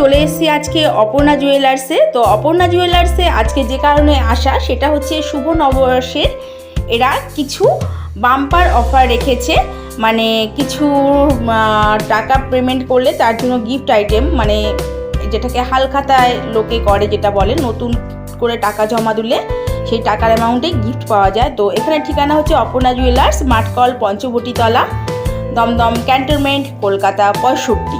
চলে এসেছি আজকে অপর্ণা জুয়েলার্সে তো অপর্ণা জুয়েলার্সে আজকে যে কারণে আসা, সেটা হচ্ছে শুভ নববর্ষের এরা কিছু বাম্পার অফার রেখেছে। মানে কিছু টাকা পেমেন্ট করলে তার জন্য গিফট আইটেম মানে যেটাকে হালখাতায় লোকে করে যেটা বলে, নতুন করে টাকা জমা দিলে সেই টাকার অ্যামাউন্টে গিফট পাওয়া যায়। তো এখানে ঠিকানা হচ্ছে অপর্ণা জুয়েলার্স মাঠকল, পঞ্চবটিতলা, দমদম ক্যান্টনমেন্ট কলকাতা পঁয়ষট্টি।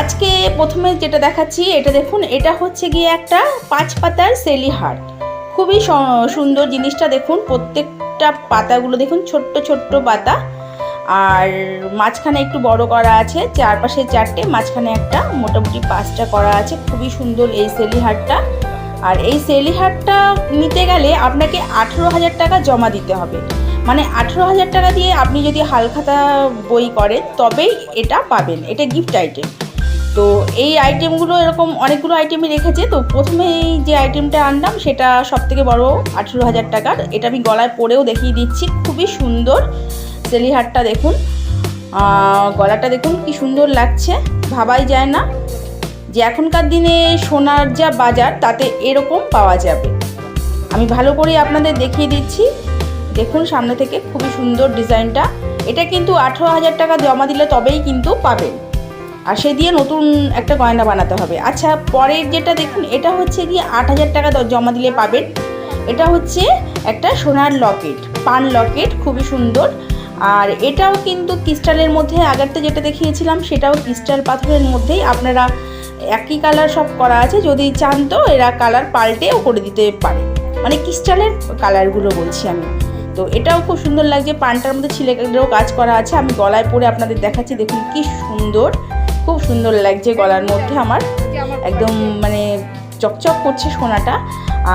আজকে প্রথমে যেটা দেখাচ্ছি, এটা দেখুন, এটা হচ্ছে গিয়ে একটা পাঁচ পাতার সেলি হার্ট খুবই সুন্দর জিনিসটা দেখুন, প্রত্যেকটা পাতাগুলো দেখুন, ছোট্ট ছোট্ট পাতা। আর মাঝখানে একটু বড় করা আছে, চারপাশে চারটে, মাঝখানে একটা, মোটামুটি পাঁচটা করা আছে। খুবই সুন্দর এই সেলি হারটা আর এই সেলি হারটা নিতে গেলে আপনাকে আঠেরো হাজার টাকা জমা দিতে হবে। মানে আঠেরো হাজার টাকা দিয়ে আপনি যদি হালখাতা বই করেন, তবেই এটা পাবেন। এটা গিফট আইটেম তো এই আইটেমগুলো এরকম অনেকগুলো আইটেমই রেখেছে। তো প্রথমে এই যে আইটেমটা আনলাম, সেটা সব থেকে বড় আঠেরো হাজার টাকার। এটা আমি গলায় পরেও দেখিয়ে দিচ্ছি। খুবই সুন্দর সেলিহারটা দেখুন। গলাটা দেখুন কি সুন্দর লাগছে। ভাবাই যায় না যে এখনকার দিনে সোনার যা বাজার, তাতে এরকম পাওয়া যাবে। আমি ভালো করে আপনাদের দেখিয়ে দিচ্ছি। দেখুন সামনে থেকে খুবই সুন্দর ডিজাইনটা। এটা কিন্তু আঠেরো হাজার টাকা জমা দিলে তবেই কিন্তু পাবেন। আর সে দিয়ে নতুন একটা গয়না বানাতে হবে। আচ্ছা পরের যেটা দেখুন, এটা হচ্ছে গিয়ে আট হাজার টাকা জমা দিলে পাবেন। এটা হচ্ছে একটা সোনার লকেট, পান লকেট, খুবই সুন্দর। আর এটাও কিন্তু ক্রিস্টালের মধ্যে, আগেরটা যেটা দেখিয়েছিলাম, সেটাও ক্রিস্টাল পাথরের মধ্যেই আপনারা একই কালার সব করা আছে। যদি চান তো এরা কালার পাল্টেও করে দিতে পারে মানে ক্রিস্টালের কালারগুলো বলছি আমি। তো এটাও খুব সুন্দর লাগছে। পানটার মধ্যে ছিলেও কাজ করা আছে। আমি গলায় পরে আপনাদের দেখাচ্ছি। দেখুন কি সুন্দর। খুব সুন্দর লাগছে গলার মধ্যে আমার। একদম মানে চকচক করছে সোনাটা।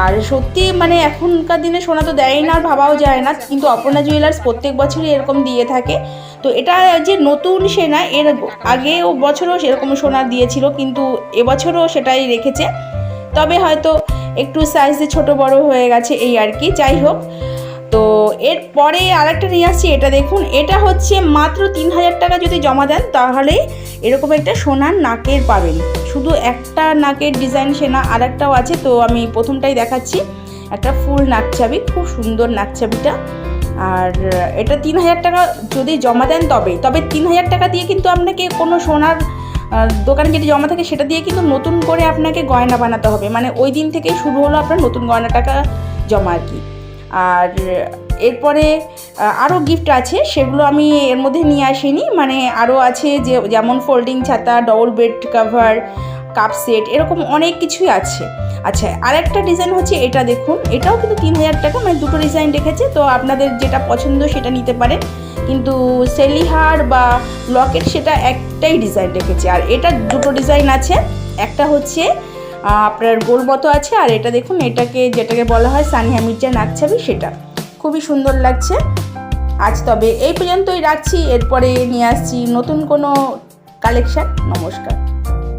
আর সত্যি মানে এখনকার দিনে সোনা তো দেয় না আর ভাবাও যায় না। কিন্তু অপর্ণা জুয়েলার্স প্রত্যেক বছরই এরকম দিয়ে থাকে। তো এটা যে নতুন সে না এর আগেও বছরও সেরকম সোনা দিয়েছিল কিন্তু এবছরও সেটাই রেখেছে। তবে হয়তো একটু সাইজে ছোট বড় হয়ে গেছে এই আর কি। যাই হোক তো এরপরে আরেকটা নিয়ে আসছি, এটা দেখুন, এটা হচ্ছে মাত্র তিন হাজার টাকা যদি জমা দেন, তাহলে এরকম একটা সোনার নাকের পাবেন। শুধু একটা নাকের ডিজাইন সে না আর একটাও আছে, তো আমি প্রথমটাই দেখাচ্ছি। একটা ফুল নাকছাবি, খুব সুন্দর নাকছাবিটা। আর এটা তিন হাজার টাকা যদি জমা দেন তবে তবে তিন হাজার টাকা দিয়ে কিন্তু আপনাকে কোনো সোনার দোকানে যেটি জমা থাকে, সেটা দিয়ে কিন্তু নতুন করে আপনাকে গয়না বানাতে হবে। মানে ওই দিন থেকেই শুরু হলো আপনার নতুন গয়না টাকা জমা আর কি। আর এরপরে আরও গিফট আছে, সেগুলো আমি এর মধ্যে নিয়ে আসিনি। মানে আরও আছে যে, যেমন ফোল্ডিং ছাতা double bed cover cup set এরকম অনেক কিছুই আছে। আচ্ছা আরেকটা ডিজাইন হচ্ছে এটা দেখুন। এটাও কিন্তু তিন হাজার টাকা মানে দুটো ডিজাইন রেখেছে। তো আপনাদের যেটা পছন্দ সেটা নিতে পারেন। কিন্তু সেলিহার বা লকেট সেটা একটাই ডিজাইন রেখেছে। আর এটা দুটো ডিজাইন আছে। একটা হচ্ছে আপনার গোল মতো আছে, আর এটা দেখুন, এটাকে যেটাকে বলা হয় সানিয়া মির্জা নাকছাবি সেটা। খুবই সুন্দর লাগছে। আজ তবে এই পর্যন্তই রাখছি, এরপরে নিয়ে আসছি নতুন কোনো কালেকশান নমস্কার।